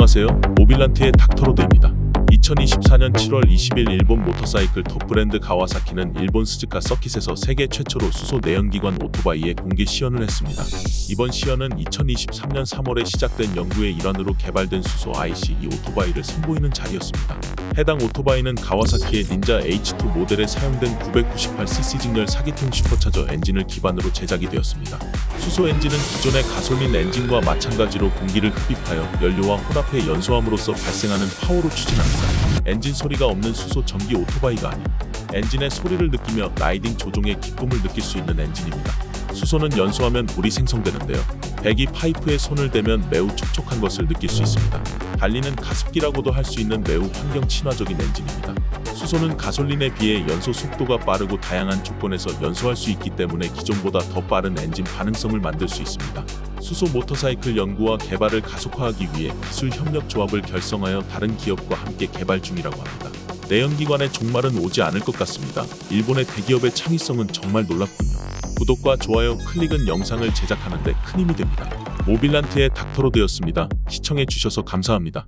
안녕하세요. 모빌란트의 닥터로드입니다. 2024년 7월 20일 일본 모터사이클 톱 브랜드 가와사키는 일본 스즈카 서킷에서 세계 최초로 수소 내연기관 오토바이의 공개 시연을 했습니다. 이번 시연은 2023년 3월에 시작된 연구의 일환으로 개발된 수소 ICE 오토바이를 선보이는 자리였습니다. 해당 오토바이는 가와사키의 닌자 H2 모델에 사용된 998cc 직렬 4기통 슈퍼차저 엔진을 기반으로 제작이 되었습니다. 수소 엔진은 기존의 가솔린 엔진과 마찬가지로 공기를 흡입하여 연료와 혼합해 연소함으로써 발생하는 파워로 추진합니다. 엔진 소리가 없는 수소 전기 오토바이가 아닌 엔진의 소리를 느끼며 라이딩 조종의 기쁨을 느낄 수 있는 엔진입니다. 수소는 연소하면 물이 생성되는데요. 배기 파이프에 손을 대면 매우 촉촉한 것을 느낄 수 있습니다. 달리는 가습기라고도 할 수 있는 매우 환경 친화적인 엔진입니다. 수소는 가솔린에 비해 연소 속도가 빠르고 다양한 조건에서 연소할 수 있기 때문에 기존보다 더 빠른 엔진 반응성을 만들 수 있습니다. 수소 모터사이클 연구와 개발을 가속화하기 위해 기술 협력 조합을 결성하여 다른 기업과 함께 개발 중이라고 합니다. 내연기관의 종말은 오지 않을 것 같습니다. 일본의 대기업의 창의성은 정말 놀랍군요. 구독과 좋아요, 클릭은 영상을 제작하는데 큰 힘이 됩니다. 모빌란트의 닥터로 되었습니다. 시청해 주셔서 감사합니다.